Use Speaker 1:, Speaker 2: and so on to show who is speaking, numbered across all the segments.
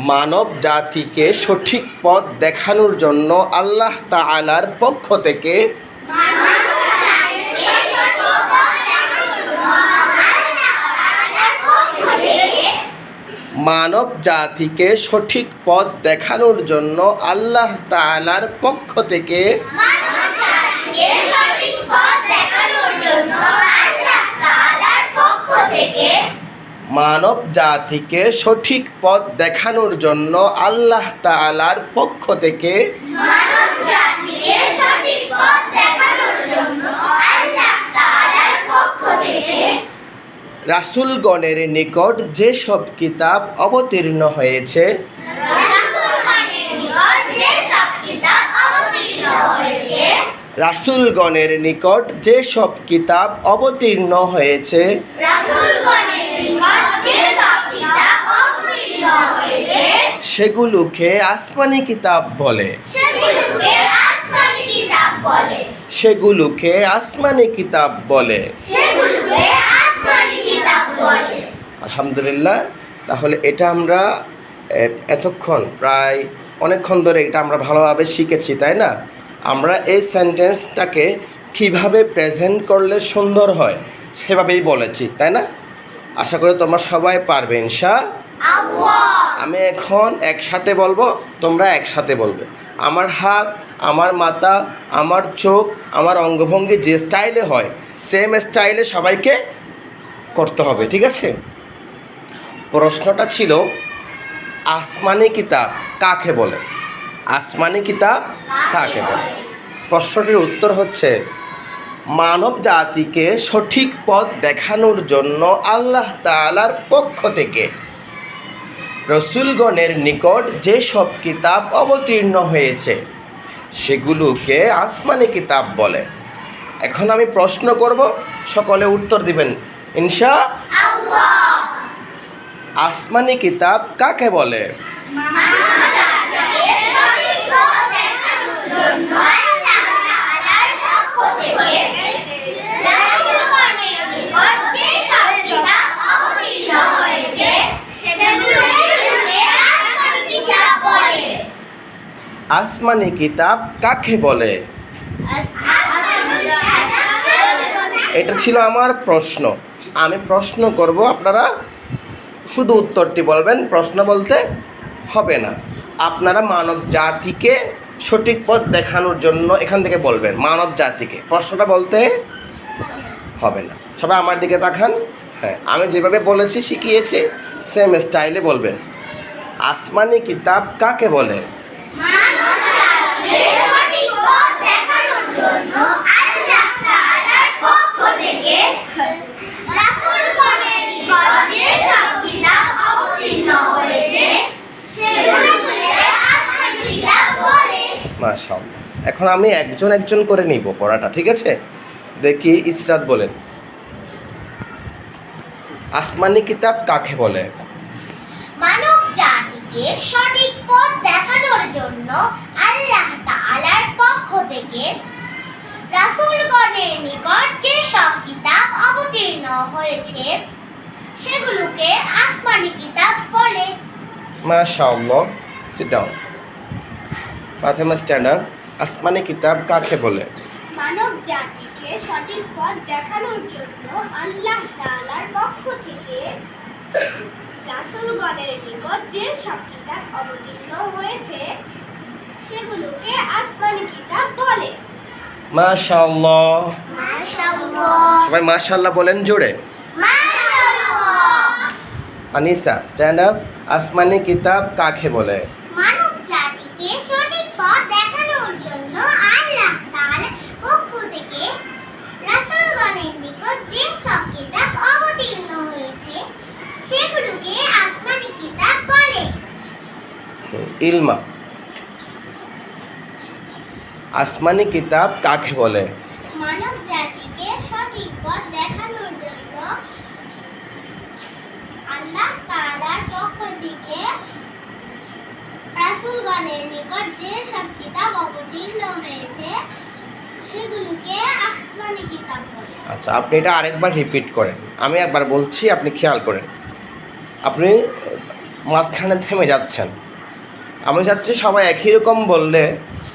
Speaker 1: মানব জাতিকে সঠিক পথ দেখানোর জন্য আল্লাহ তাআলার পক্ষ থেকে মানব জাতিকে সঠিক পথ দেখানোর জন্য আল্লাহ তাআলার পক্ষ থেকে
Speaker 2: সঠিক পথ দেখানোর জন্য আল্লাহ পক্ষ থেকে
Speaker 1: মানব জাতিকে সঠিক পথ দেখানোর জন্য আল্লাহ তাআলার পক্ষ থেকে
Speaker 2: মানবজাতিকে সঠিক পথ দেখানোর জন্য আল্লাহ পক্ষ থেকে
Speaker 1: রাসূলগণের নিকট যেসব কিতাব অবতীর্ণ হয়েছে
Speaker 2: রাসূলগণের নিকট
Speaker 1: যেসব কিতাব অবতীর্ণ হয়েছে
Speaker 2: রাসূলগণের নিকট যে সব কিতাব অবতীর্ণ হয়েছে
Speaker 1: সেগুলোকে আসমানি কিতাব বলে।
Speaker 2: সেগুলোকে আসমানি কিতাব বলে।
Speaker 1: আলহামদুলিল্লাহ তাহলে এটা আমরা এতক্ষণ প্রায় অনেকক্ষণ ধরে এটা আমরা ভালোভাবে শিখেছি তাই না? আমরা এই সেন্টেন্সটাকে কীভাবে প্রেজেন্ট করলে সুন্দর হয় সেভাবেই বলেছি তাই না? আশা করি তোমরা সবাই পারবে ইনশা আমি এখন একসাথে বলব, তোমরা একসাথে বলবে। আমার হাত, আমার মাথা, আমার চোখ, আমার অঙ্গভঙ্গি যে স্টাইলে হয় সেম স্টাইলে সবাইকে করতে হবে, ঠিক আছে? প্রশ্নটা ছিল, আসমানি কিতাব কাকে বলে? আসমানি কিতাব কাকে বলে? প্রশ্নটির উত্তর হচ্ছে, মানব জাতিকে সঠিক পথ দেখানোর জন্য আল্লাহ তাআলার পক্ষ থেকে রসুলগণের নিকট যেসব কিতাব অবতীর্ণ হয়েছে, সেগুলোকে আসমানি কিতাব বলে। এখন আমি প্রশ্ন করব, সকলে উত্তর দিবেন। ইনশা আসমানি কিতাব কাকে বলে
Speaker 2: মানবজাতিকে সঠিক পথ দেখানোর জন্য আল্লাহ তাআলার পক্ষ থেকে রাসূলগণের নিকট যে সব কিতাব অবতীর্ণ হয়েছে সেগুলোকে আসমানি কিতাব বলে
Speaker 1: আসমানি কিতাব কাকে বলে? এটা ছিল আমার প্রশ্ন। আমি প্রশ্ন করব, আপনারা শুধু উত্তরটি বলবেন, প্রশ্ন বলতে হবে না। আপনারা মানব জাতিকে সঠিক পথ দেখানোর জন্য এখান থেকে বলবেন, মানব জাতিকে। প্রশ্নটা বলতে হবে না। সবাই আমার দিকে তাকান। হ্যাঁ আমি যেভাবে বলেছি, শিখিয়েছি সেম স্টাইলে বলবেন। আসমানি কিতাব কাকে বলে?
Speaker 2: থেকে নিকট যে অবতীর্ণ হয়েছে।
Speaker 1: মাশাআল্লাহ। এখন আমি একজন একজন করে নিব পড়াটা ঠিক আছে? দেখি ইসরাত বলেন আসমানি কিতাব কাকে বলে?
Speaker 2: মানব জাতিকে সঠিক পথ দেখানোর জন্য আল্লাহ তাআলার পক্ষ থেকে রাসূলগণের নিকট যে সব অবতীর্ণ হয়েছে। সেগুলোকে আসমানি কিতাব বলে।
Speaker 1: মাশাআল্লাহ sit down Fatema stand up আসমানি কিতাব কাকে বলে?
Speaker 2: মানব জাতিকে সঠিক পথ দেখানোর জন্য আল্লাহ তাআলার পক্ষ থেকে রাসূলগণের নিকট যে সব কিতাব অবতীর্ণ হয়েছে সেগুলোকে আসমানি কিতাব বলে।
Speaker 1: মাশাআল্লাহ।
Speaker 2: মাশাআল্লাহ।
Speaker 1: সবাই মাশাআল্লাহ বলেন জোরে। আনিসা স্ট্যান্ড আপ আসমানি কিতাব কাকে বলে?
Speaker 2: মানব জাতিকে সঠিক পথ দেখানোর জন্য আল্লাহ তাআলার পক্ষ থেকে রাসূলগণের নিকট যে সব কিতাব অবতীর্ণ হয়েছে সেগুলোকে আসমানি কিতাব বলে।
Speaker 1: ইলমা। আসমানি কিতাব কাকে বলে?
Speaker 2: মানব জাতিকে সঠিক পথ দেখানোর জন্য আল্লাহ তাআলার পক্ষ থেকে রাসূলগণের নিকট যে সব কিতাব অবতীর্ণ হয়েছে সেগুলোকে আসমানি কিতাব বলে।
Speaker 1: আচ্ছা আপনি এটা আরেকবার রিপিট করেন। আমি একবার বলছি আপনি খেয়াল করেন। আপনি মাঝখানে থেমে যাচ্ছেন। আমি চাচ্ছি সবাই একই রকম বললে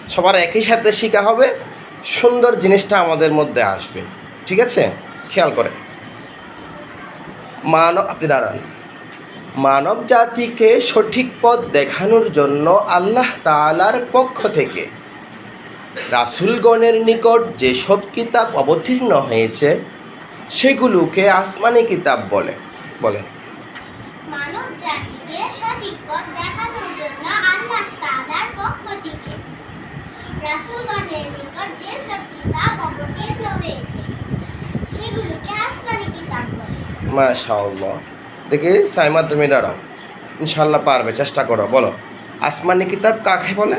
Speaker 1: সবার একই সাথে শেখা হবে, সুন্দর জিনিসটা আমাদের মধ্যে আসবে। ঠিক আছে? খেয়াল করে। মানব, আপনি দাঁড়ান। মানব জাতিকে সঠিক পথ দেখানোর জন্য আল্লাহ তাআলার পক্ষ থেকে রাসূলগণের নিকট যেসব কিতাব অবতীর্ণ হয়েছে, সেগুলোকে আসমানি কিতাব বলে, বলেন।
Speaker 2: মানব জাতিকে সঠিক পথ দেখানোর জন্য আল্লাহ তাআলার পক্ষ থেকে রাসূলগণের নিকট যে সব কিতাব অবতীর্ণ হয়েছে সেগুলোকে আসমানি কিতাব বলে।
Speaker 1: মাশাআল্লাহ। দেখি সাইমা তুমি দাঁড়াও। ইনশাল্লাহ পারবে চেষ্টা করো বলো। আসমানি কিতাব কাকে বলে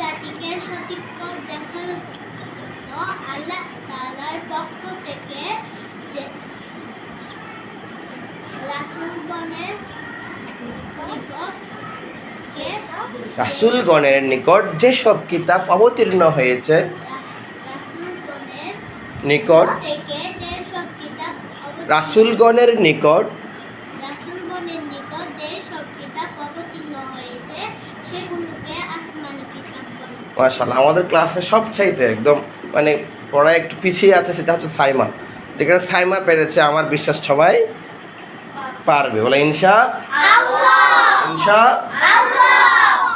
Speaker 2: জাতিকে সঠিক পথ দেখানোর জন্য আল্লাহ তাআলার পক্ষ থেকে যে রাসূলগণের নিকট যে সব
Speaker 1: রাসূলগণের নিকট যেসব কিতাব অবতীর্ণ হয়েছে নিকট
Speaker 2: থেকে যে সব কিতাব অবতীর্ণ-
Speaker 1: রাসূলগণের নিকট মাশাআল্লাহ আমাদের ক্লাসে সবচাইতে একদম মানে পড়া একটু পিছিয়ে আছে সেটা হচ্ছে সাইমা। যেখানে সাইমা পেরেছে আমার বিশ্বাস সবাই পারবে। বলে ইনশা ইনশা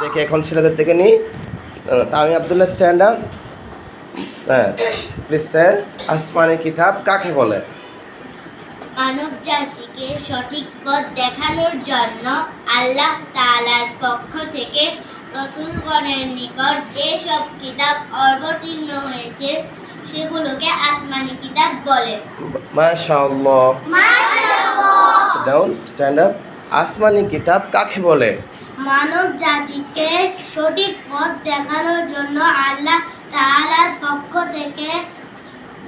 Speaker 1: দেখে এখন ছেলেদের থেকে নিই আমি আবদুল্লাহ স্ট্যান্ড আপ হ্যাঁ প্লিজ স্যার আসমানি কিতাব কাকে বলে?
Speaker 2: মানব জাতিকে সঠিক পথ দেখানোর জন্য আল্লাহ তাআলার পক্ষ থেকে রসুলগণের নিকট যে সব কিতাব অবতীর্ণ হয়েছে সেগুলোকে আসমানি কিতাব বলে।
Speaker 1: মাশাআল্লাহ। ডাউন স্ট্যান্ড আপ আসমানি কিতাব কাকে বলে?
Speaker 2: মানব জাতিকে সঠিক পথ দেখানোর জন্য আল্লাহ তাআলার পক্ষ থেকে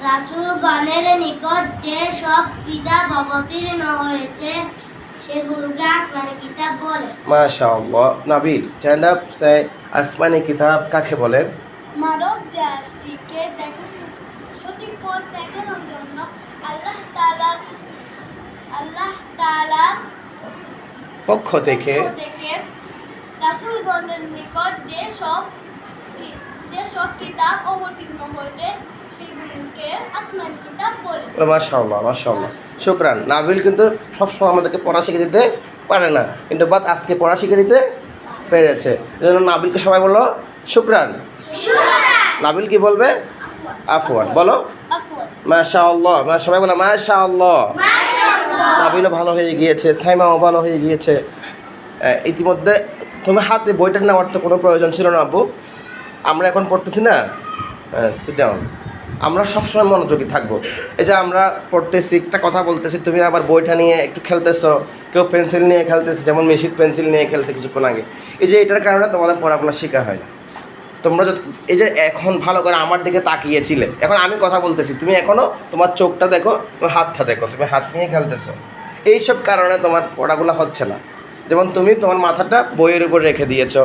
Speaker 2: রাসূলগণের নিকট যে সব কিতাব অবতীর্ণ হয়েছে সেগুলোকে আসমানি কিতাব বলে।
Speaker 1: মাশাআল্লাহ। নাবিল স্ট্যান্ড আপ সে আসমানি কিতাব কাকে বলে?
Speaker 2: মানব জাতিকে সঠিক পথ দেখানোর জন্য আল্লাহ তাআলা আল্লাহ তাআলা
Speaker 1: পক্ষ থেকে
Speaker 2: রাসূলগণের নিকট যে সব যে সব কিতাব অবতীর্ণ হইতে বলে।
Speaker 1: মাশাআল্লাহ মাশাআল্লাহ। শুক্রান। নাবিল কিন্তু সবসময় আমাদেরকে পড়া শিখে দিতে পারে না। কিন্তু বাদ আজকে পড়া শিখে দিতে পেরেছে। এই জন্য নাবিলকে সবাই বলল শুক্রান। নাবিল কি বলবে? আফওয়ান। বলো। মাশাআল্লাহ। মা সবাই বলো মাশাআল্লাহ। নাবিলও ভালো হয়ে গিয়েছে সাইমাও ভালো হয়ে গিয়েছে। ইতিমধ্যে তুমি হাতে বইটা নেওয়ার তো কোনো প্রয়োজন ছিল না, আব্বু। আমরা এখন পড়তেছি না? সিট ডাউন আমরা সবসময় মনোযোগী থাকব। এই যে আমরা পড়তেছি, একটা কথা বলতেছি, তুমি আবার বইটা নিয়ে একটু খেলতেছো, কেউ পেন্সিল নিয়ে খেলতেছে, যেমন মেশিন পেন্সিল নিয়ে খেলছে কিছুক্ষণ আগে। এই যে এটার কারণে তোমাদের পড়াশোনা শেখা হয় না। তোমরা এই যে এখন ভালো করে আমার দিকে তাকিয়েছিলে, এখন আমি কথা বলতেছি, তুমি এখনও তোমার চোখটা দেখো, তোমার হাতটা দেখো, তুমি হাত নিয়ে খেলতেছো। এইসব কারণে তোমার পড়াগুলো হচ্ছে না। যেমন তুমি তোমার মাথাটা বইয়ের উপর রেখে দিয়েছ,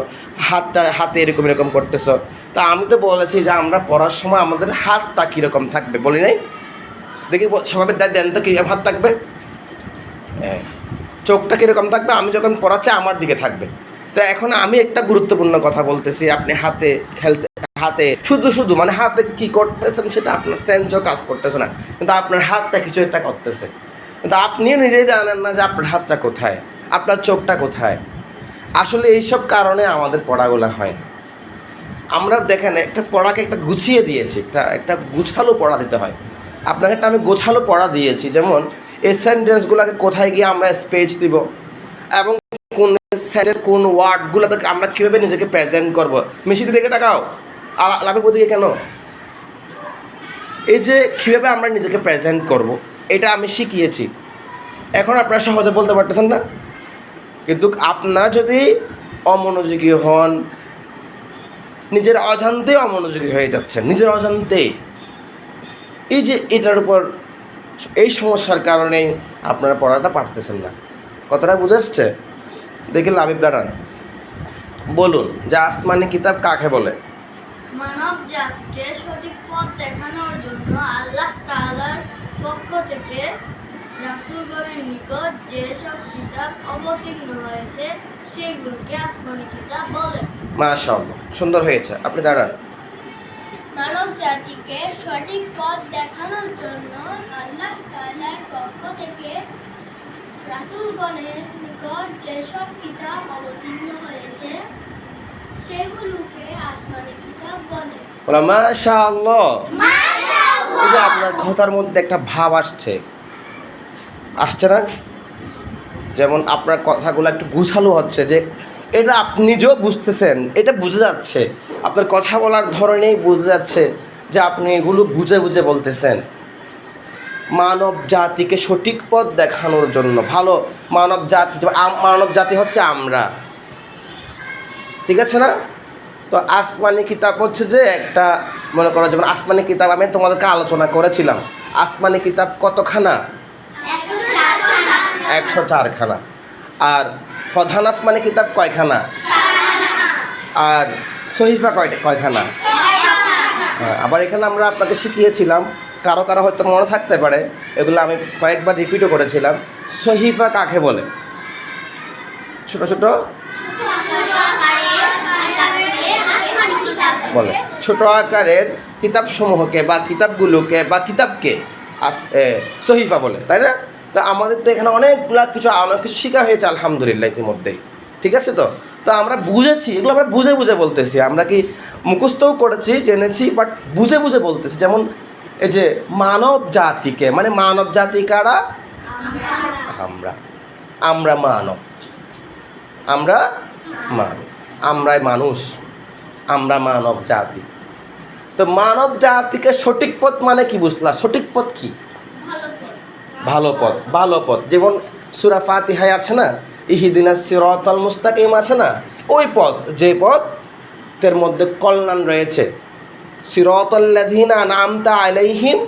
Speaker 1: হাতটা, হাতে এরকম এরকম করতেছো। তা আমি তো বলেছি যে আমরা পড়ার সময় আমাদের হাতটা কীরকম থাকবে, বলি নাই? দেখি সবাই দেন তো কীরকম হাত থাকবে? হ্যাঁ। চোখটা কীরকম থাকবে? আমি যখন পড়াচ্ছি আমার দিকে থাকবে। তো এখন আমি একটা গুরুত্বপূর্ণ কথা বলতেছি, আপনি হাতে খেলতে, হাতে, শুধু শুধু মানে হাতে কি করতেছেন সেটা আপনার সেন্সও কাজ করতেছে না, কিন্তু আপনার হাতটা কিছু একটা করতেছে। কিন্তু আপনিও নিজেই জানেন না যে আপনার হাতটা কোথায়। আপনার চোখটা কোথায়? আসলে এইসব কারণে আমাদের পড়াগুলো হয় না। আমরা দেখেন, একটা পড়াকে একটা গুছিয়ে দিয়েছি, একটা একটা গুছালো পড়া দিতে হয়। আপনাকে একটা আমি গোছালো পড়া দিয়েছি, যেমন এই সেন্টেন্সগুলোকে কোথায় গিয়ে আমরা স্পেচ দিব এবং কোন সেন্টেন্স কোন ওয়ার্ডগুলোতে আমরা কীভাবে নিজেকে প্রেজেন্ট করব। মেশিনের দিকে তাকাও। আর লাভের কেন? এই যে কীভাবে আমরা নিজেকে প্রেজেন্ট করব, এটা আমি শিখিয়েছি। এখন আপনারা সহজে বলতে পারতেছেন না? কিন্তু আপনারা যদি অমনোযোগী হন, নিজের অজান্তে অমনোযোগী হয়ে যাচ্ছেন, নিজের অজান্তে। এই যে এটার উপর, এই সমস্যার কারণেই আপনারা পড়াটা পারতেছেন না। কথাটা বুঝে আসছে? দেখি লাভিব দাঁড়ান। বলুন, যে আসমানি কিতাব কাকে বলে?
Speaker 2: মানব জাতিকে সঠিক পথ দেখানোর জন্য আল্লাহ তাআলার পক্ষ থেকে
Speaker 3: রাসূলগণের নিকট যেসব কিতাব অবতীর্ণ হয়েছে সেগুলোকে আসমানি কিতাব বলে।
Speaker 1: মাশাআল্লাহ সুন্দর হয়েছে। আপনি দাঁড়ান।
Speaker 2: মানব জাতিকে সঠিক পথ দেখানোর জন্য আল্লাহ তাআলার পক্ষ থেকে রাসূলগণের নিকট যেসব কিতাব অবতীর্ণ হয়েছে সেগুলোকে আসমানি কিতাব বলে
Speaker 1: বলা মাশাআল্লাহ! এই যে আপনার কথার মধ্যে একটা ভাব আসছে। আসছে না। যেমন আপনার কথাগুলো একটু গুছালো হচ্ছে যে, এটা আপনি নিজেও বুঝতেছেন, এটা বুঝে যাচ্ছে। আপনার কথা বলার ধরনেই বুঝে যাচ্ছে যে আপনি এগুলো বুঝে বুঝে বলতেছেন। মানব জাতিকে সঠিক পথ দেখানোর জন্য, ভালো মানব জাতি মানব জাতি হচ্ছে আমরা। ঠিক আছে না? তো আসমানি কিতাব হচ্ছে যে একটা, মনে করো যেমন আসমানি কিতাব আমি তোমাদেরকে আলোচনা করেছিলাম। আসমানি কিতাব কতখানা? একশো চারখানা। আর প্রধান আসমানি কিতাব কয়খানা? আর সহিফা কয় কয়খানা? হ্যাঁ, আবার এখানে আমরা আপনাকে শিখিয়েছিলাম কারও কারও হয়তো মনে থাকতে পারে এগুলো আমি কয়েকবার রিপিটও করেছিলাম সহিফা কাকে বলে? ছোট ছোট? বলে ছোট আকারের কিতাবসমূহকে বা কিতাবগুলোকে বা কিতাবকে আস সহিফা বলে তাই না? তো আমাদের তো এখানে অনেকগুলা কিছু অনেক কিছু শেখা হয়েছে আলহামদুলিল্লাহ ইতিমধ্যেই ঠিক আছে তো? তো আমরা বুঝেছি, এগুলো আমরা বুঝে বুঝে বলতেছি। আমরা কি মুখস্থও করেছি, জেনেছি বাট বুঝে বুঝে বলতেছি। যেমন এই যে মানব জাতিকে মানে মানব জাতি কারা? আমরা। আমরা মানব। আমরা মানব। আমরাই মানুষ। আমরা মানব জাতি। তো মানব জাতিকে সঠিক পথ মানে কি বুঝলা? সঠিক পথ কি? ভালো পথ ভালো পথ। যেমন সুরা ফাতিহায় আছে না, ইহিদিনা সিরতল মুস্তাকিম আছে না, ওই পথ, যে পথের মধ্যে কল্যাণ রয়েছে। সিরতল্লাধীনা নামতা আলাইহিম,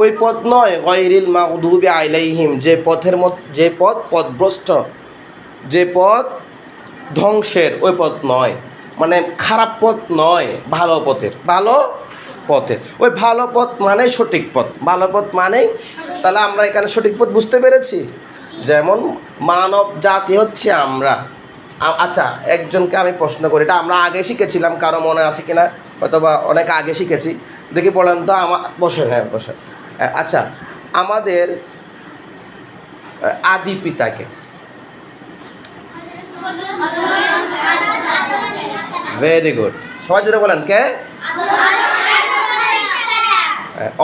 Speaker 1: ওই পথ নয় গৈরিল মাগদুবি আলাইহিম, যে পথের মত, যে পথ পথভ্রষ্ট, যে পথ ধ্বংসের, ওই পথ নয়। মানে খারাপ পথ নয়, ভালো পথের। ভালো পথের ওই ভালো পথ মানেই সঠিক পথ। ভালো পথ মানেই তাহলে আমরা এখানে সঠিক পথ বুঝতে পেরেছি? যেমন মানব জাতি হচ্ছে আমরা। আচ্ছা একজনকে আমি প্রশ্ন করি। এটা আমরা আগে শিখেছিলাম, কারও মনে আছে কিনা? অথবা অনেক আগে শিখেছি। দেখি বলেন তো আমার বসে হ্যাঁ বসে আচ্ছা আমাদের আদি পিতাকে। ভেরি গুড সবাই জুড়ে বলেন, কে?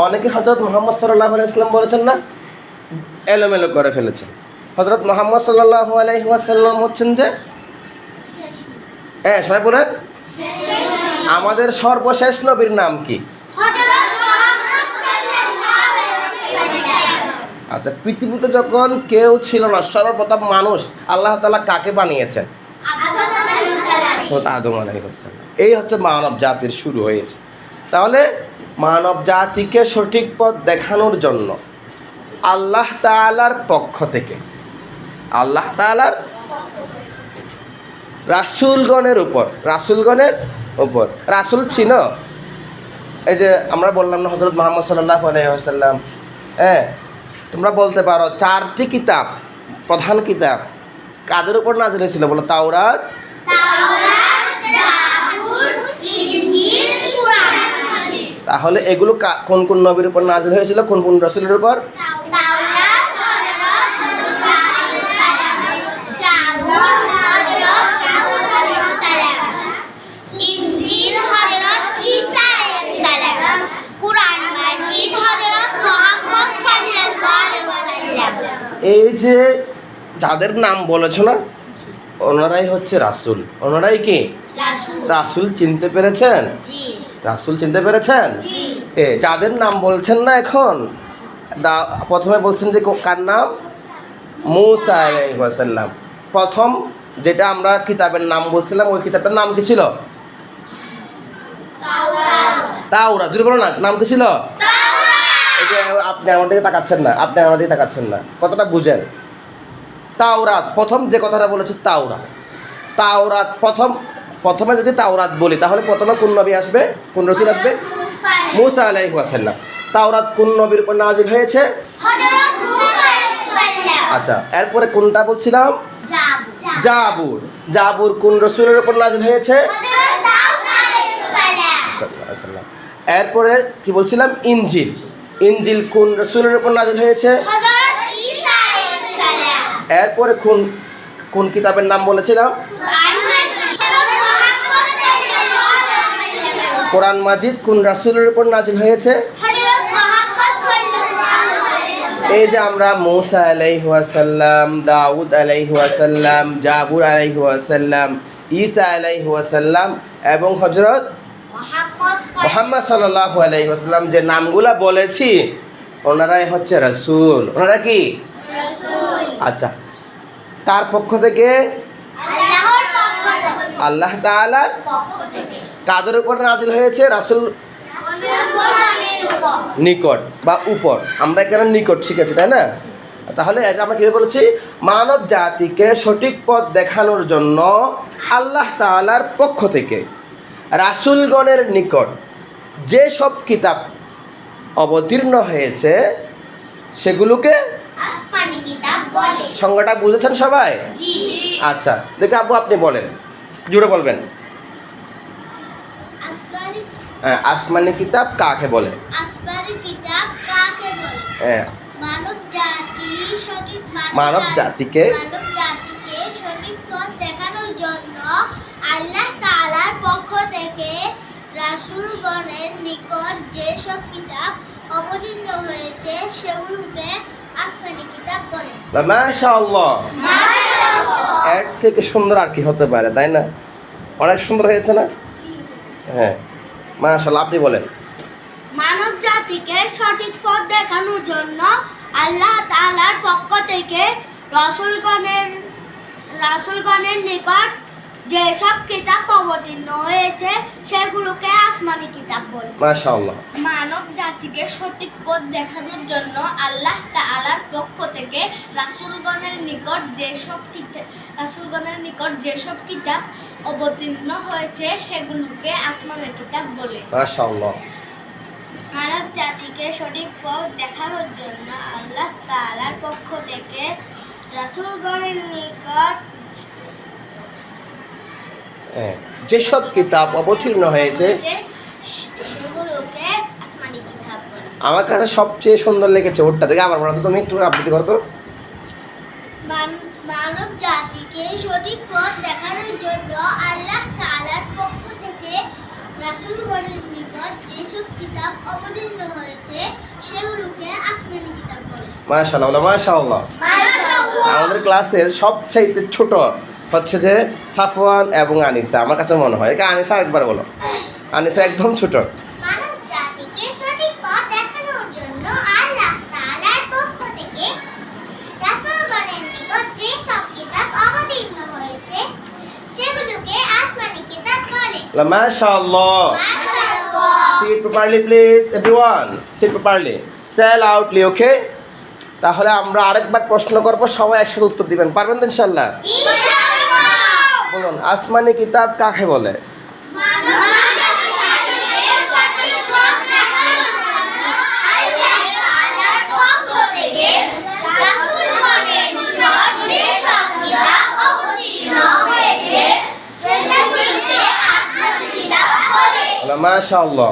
Speaker 1: অনেকে হজরত মোহাম্মদ সাল্লাহ ইসলাম বলেছেন না? এলোমেলো করে ফেলেছেন। হজরত মোহাম্মদ সাল্লাহ আলহিহাসাল্লাম হচ্ছেন যে? হ্যাঁ সবাই বলেন। আমাদের সর্বশেষ নবীর নাম কি? আচ্ছা পৃথিবীতে যখন কেউ ছিল না সর্বপ্রথম মানুষ আল্লাহ তালা কাকে বানিয়েছেন? আদম আলাইসাল্লাম এই হচ্ছে মানব জাতির শুরু হয়েছে। তাহলে মানব জাতিকে সঠিক পথ দেখানোর জন্য। আল্লাহ তালার পক্ষ থেকে। আল্লাহ তালার রাসুলগণের উপর। রাসুলগণের উপর। রাসুল ছিল। এই যে আমরা বললাম না হজরত মোহাম্মদ সাল্লাহ আলাইসাল্লাম হ্যাঁ তোমরা বলতে পারো চারটি কিতাব, প্রধান কিতাব কাদের উপর নাজিল হয়েছিল বলো? তাওরাত। তাহলে এগুলো কোন কোন নবীর উপর নাজিল হয়েছিল? কোন কোন রসুলের উপর? এই যে যাদের নাম বলেছ না ওনারাই হচ্ছে রাসুল। ওনারাই কি? রাসুল। চিনতে পেরেছেন? রাসুল চিনতে পেরেছেন? এ যাদের নাম বলছেন না এখন দা প্রথমে বলছেন যে কার নাম? মুসা আলাইসাল্লাম প্রথম যেটা আমরা কিতাবের নাম বলছিলাম ওই কিতাবটার নাম কি ছিল? তাওরা যদি বলো না নাম কি ছিল? আপনি আমার দিকে তাকাচ্ছেন না আপনি আমার দিকে তাকাচ্ছেন না কতটা বুঝেন। তাওরাত প্রথম যে কথাটা বলেছে তাওরাত। তাওরাত প্রথম প্রথমে যদি তাওরাত বলি তাহলে প্রথমে কোন নবী আসবে? কোন রসুল আসবে? মুসা আলাইহি ওয়াসাল্লাম। তাওরাত কোন নবীর উপর নাজিল হয়েছে? আচ্ছা এরপরে কোনটা বলছিলাম?
Speaker 2: জাবুর।
Speaker 1: জাবুর। কোন রসুলের উপর নাজিল হয়েছে। এরপরে কি বলছিলাম? ইঞ্জিল ইঞ্জিল কোন রসুলের উপর নাজিল হয়েছে? এরপরে কোন কোন কিতাবের নাম বলেছিলাম
Speaker 2: কুরআন মাজিদ হযরত মুহাম্মদ সাল্লাল্লাহু আলাইহি ওয়াসাল্লাম
Speaker 1: কোরআন মাজিদ কোন রাসুলের উপর নাজিল হয়েছে? এই যে আমরা মৌসা আলাইহাসাল্লাম দাউদ আলাইহাসাল্লাম জাবুর আলাইহাসাল্লাম ঈসা আলাইহাসাল্লাম এবং হজরত
Speaker 2: মুহাম্মদ
Speaker 1: সাল্লাহ আলাইহাসাল্লাম যে নামগুলা বলেছি ওনারাই হচ্ছে রাসূল। ওনারা কি? আচ্ছা তার পক্ষ থেকে আল্লাহ
Speaker 2: থেকে।
Speaker 1: কাদের উপর নাজিল হয়েছে? রাসূল নিকট বা উপর। আমরা এখানে নিকট শিখেছি তাই না? তাহলে এটা আমরা কীভাবে বলেছি? মানব জাতিকে সঠিক পথ দেখানোর জন্য আল্লাহ তাআলার পক্ষ থেকে রাসূলগণের নিকট যে সব কিতাব অবতীর্ণ হয়েছে সেগুলোকে সংজ্ঞাটা বুঝেছেন সবাই? আচ্ছা দেখে আব্বু আপনি বলেন। জুড়ে বলবেন।
Speaker 2: আসমানি
Speaker 1: কিতাব কাকে বলে?
Speaker 2: আসমানি কিতাব কাকে বলে?
Speaker 1: হ্যাঁ,
Speaker 2: মানব জাতি সঠিক
Speaker 1: মানব জাতিকে
Speaker 2: মানব জাতিকে সঠিক পথ দেখানোর জন্য আল্লাহ তাআলার পক্ষ থেকে রাসূলগণের নিকট কিতাব অবতীর্ণ হয়েছে সেগুলোকে আসমানি কিতাব বলে।
Speaker 1: মাশাআল্লাহ। এর থেকে সুন্দর আর কি হতে পারে তাই না? অনেক সুন্দর হয়েছে না? হ্যাঁ। মাশাল্লাহ আপনি বলেন।
Speaker 2: মানব জাতিকে সঠিক পথ দেখানোর জন্য আল্লাহ তাআলার পক্ষ থেকে রসুলগণের রাসূলগণের নিকট যেসব কিতাব অবতীর্ণ হয়েছে সেগুলোকে আসমানি কিতাব বলে।
Speaker 1: মাশাআল্লাহ।
Speaker 2: জাতিকে সঠিক পথ দেখানোর জন্য আল্লাহ তাআলার পক্ষ থেকে রাসূলগণের নিকট যেসব কিতাব রাসূলগণের নিকট যেসব কিতাব অবতীর্ণ হয়েছে সেগুলোকে আসমানের কিতাব বলে।
Speaker 1: মাশাআল্লাহ।
Speaker 2: মানব জাতিকে সঠিক পথ দেখানোর জন্য আল্লাহ তাআলার পক্ষ থেকে রাসূলগণের নিকট
Speaker 1: হ্যাঁ যেসব কিতাব অবতীর্ণ হয়েছে
Speaker 2: সেগুলোকে
Speaker 1: আমার কাছে সবচেয়ে সুন্দর লেগেছে ওরটা দেখে আবার বলো তো তুমি একটু আবৃত্তি করো তো।
Speaker 2: মান- মানব জাতিকে সঠিক পথ দেখানোর জন্য আল্লাহ তাআলার পক্ষ থেকে রাসূলগণের নিকট যেসব কিতাব অবতীর্ণ হয়েছে সেগুলোকে আসমানি কিতাব বলে।
Speaker 1: মাশাআল্লাহ মাশাআল্লাহ। আমাদের ক্লাসের সবচাইতে ছোট হচ্ছে যে সাফওয়ান এবং আনিসা। আমার কাছে মনে হয়। আনিসা একবার বলো। আনিসা একদম ছোট
Speaker 2: মানব জাতিকে সঠিক পথ দেখানোর জন্য আল্লাহ তাআলার পক্ষ থেকে রাসূলগণের নিকট যে সব কিতাব অবতীর্ণ হয়েছে
Speaker 1: মাশাআল্লাহ
Speaker 2: মাশাআল্লাহ
Speaker 1: Sit properly please everyone. Sit properly. Say loudly okay? তাহলে আমরা আরেকবার প্রশ্ন করব সবাই একসাথে উত্তর দিবেন। পারবেন তো ইনশাল্লাহ বলুন আসমানি কিতাব কাকে বলে
Speaker 2: মানব জাতিকে সঠিক পথ দেখানোর জন্য আল্লাহ তাআলার পক্ষ থেকে রাসূলগণের নিকট যে সব কিতাব অবতীর্ণ হয়েছে সেগুলোকে আসমানি কিতাব বলে
Speaker 1: মাশাআল্লাহ।